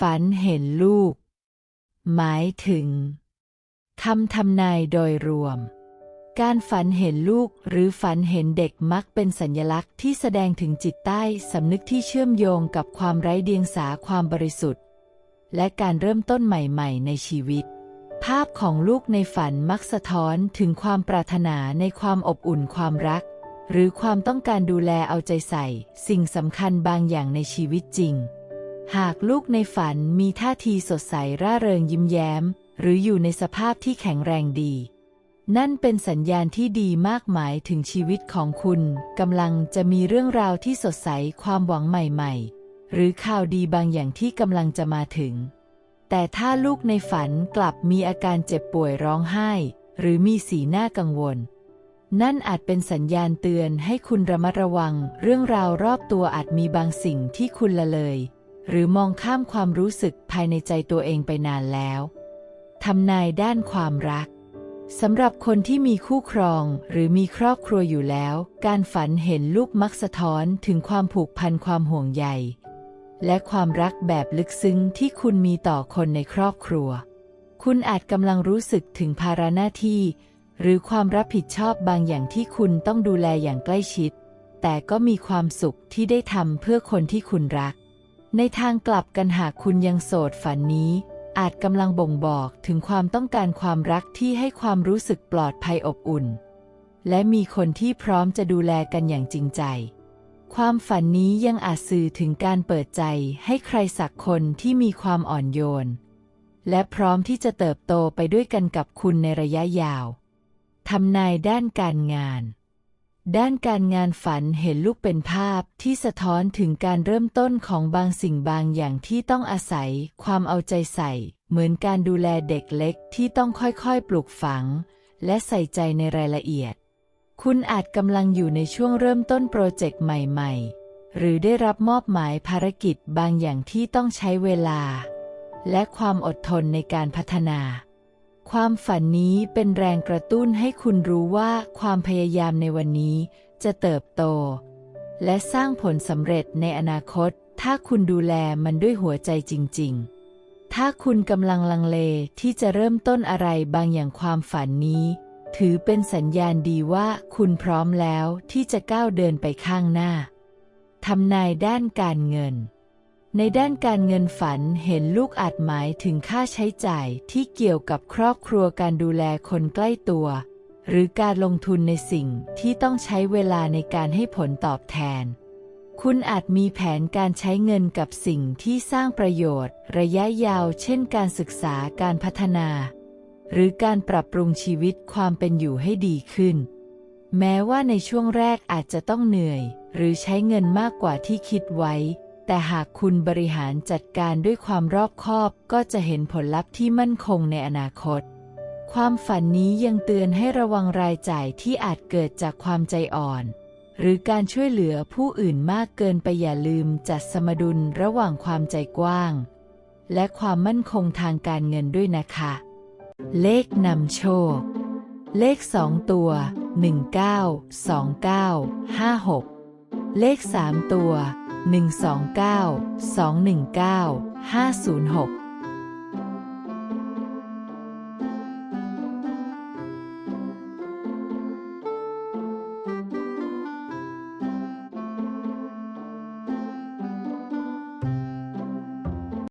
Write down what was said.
ฝันเห็นลูก หมายถึงคำทำนายโดยรวม การฝันเห็นลูกหรือฝันเห็นเด็กมักเป็นสัญลักษณ์ที่แสดงถึงจิตใต้สำนึกที่เชื่อมโยงกับความไร้เดียงสาความบริสุทธิ์ และการเริ่มต้นใหม่ๆ ในชีวิต ภาพของลูกในฝันมักสะท้อนถึงความปรารถนาในความอบอุ่นความรัก หรือความต้องการดูแลเอาใจใส่ สิ่งสำคัญบางอย่างในชีวิตจริง หากลูกในฝันมีท่าทีสดใสร่าเริงยิ้มแย้ม หรืออยู่ในสภาพที่แข็งแรงดี นั่นเป็นสัญญาณที่ดีมากหมายถึงชีวิตของคุณกำลังจะมีเรื่องราวที่สดใสความหวังใหม่ๆ หรือข่าวดีบางอย่างที่กำลังจะมาถึง แต่ถ้าลูกในฝันกลับมีอาการเจ็บป่วยร้องไห้ หรือมีสีหน้ากังวล นั่นอาจเป็นสัญญาณเตือนให้คุณระมัดระวัง เรื่องราวรอบตัวอาจมีบางสิ่งที่คุณละเลย หรือมองข้ามความรู้สึกภายในใจตัวเองไปนานแล้วทำนายด้านความรักสำหรับคนที่มีคู่ครองหรือมีครอบครัวอยู่แล้ว การฝันเห็นลูกมักสะท้อนถึงความผูกพันความห่วงใย และความรักแบบลึกซึ้งที่คุณมีต่อคนในครอบครัว คุณอาจกำลังรู้สึกถึงภาระหน้าที่ หรือความรับผิดชอบบางอย่างที่คุณต้องดูแลอย่างใกล้ชิด แต่ก็มีความสุขที่ได้ทำเพื่อคนที่คุณรัก ในทางกลับกันหากคุณยังโสดฝันนี้ อาจกำลังบ่งบอกถึงความต้องการความรักที่ให้ความรู้สึกปลอดภัยอบอุ่น และมีคนที่พร้อมจะดูแลกันอย่างจริงใจ ความฝันนี้ยังอาจสื่อถึงการเปิดใจให้ใครสักคนที่มีความอ่อนโยน และพร้อมที่จะเติบโตไปด้วยกันกับคุณในระยะยาวทำนายด้านการงาน ด้านการงานฝันเห็นลูกเป็นภาพที่สะท้อนถึงการเริ่มต้นของบางสิ่งบางอย่างที่ต้องอาศัย ความเอาใจใส่ เหมือนการดูแลเด็กเล็กที่ต้องค่อยๆ ปลูกฝัง และใส่ใจในรายละเอียด คุณอาจกำลังอยู่ในช่วงเริ่มต้นโปรเจกต์ใหม่ๆ หรือได้รับมอบหมายภารกิจบางอย่างที่ต้องใช้เวลา และความอดทนในการพัฒนา ความฝันนี้เป็นแรงกระตุ้นให้คุณรู้ว่าความพยายามในวันนี้จะเติบโต และสร้างผลสำเร็จในอนาคต ถ้าคุณดูแลมันด้วยหัวใจจริง ๆ ถ้าคุณกำลังลังเลที่จะเริ่มต้นอะไรบางอย่างความฝันนี้ ถือเป็นสัญญาณดีว่าคุณพร้อมแล้วที่จะก้าวเดินไปข้างหน้าทำนายด้านการเงิน ในด้านการเงินฝันเห็นลูกอาจหมายถึงค่าใช้จ่ายที่เกี่ยวกับครอบครัวการดูแลคนใกล้ตัว หรือการลงทุนในสิ่งที่ต้องใช้เวลาในการให้ผลตอบแทน คุณอาจมีแผนการใช้เงินกับสิ่งที่สร้างประโยชน์ ระยะยาว เช่นการศึกษาการพัฒนา หรือการปรับปรุงชีวิตความเป็นอยู่ให้ดีขึ้น แม้ว่าในช่วงแรกอาจจะต้องเหนื่อย หรือใช้เงินมากกว่าที่คิดไว้ แต่หากคุณบริหารจัดการด้วยความรอบคอบก็จะเห็นผลลัพธ์ที่มั่นคงในอนาคต ความฝันนี้ยังเตือนให้ระวังรายจ่ายที่อาจเกิดจากความใจอ่อน หรือการช่วยเหลือผู้อื่นมากเกินไปอย่าลืมจัดสมดุลระหว่างความใจกว้าง และความมั่นคงทางการเงินด้วยนะคะ เลขนำโชค เลขสองตัว 192956 เลขสามตัว 129 219 506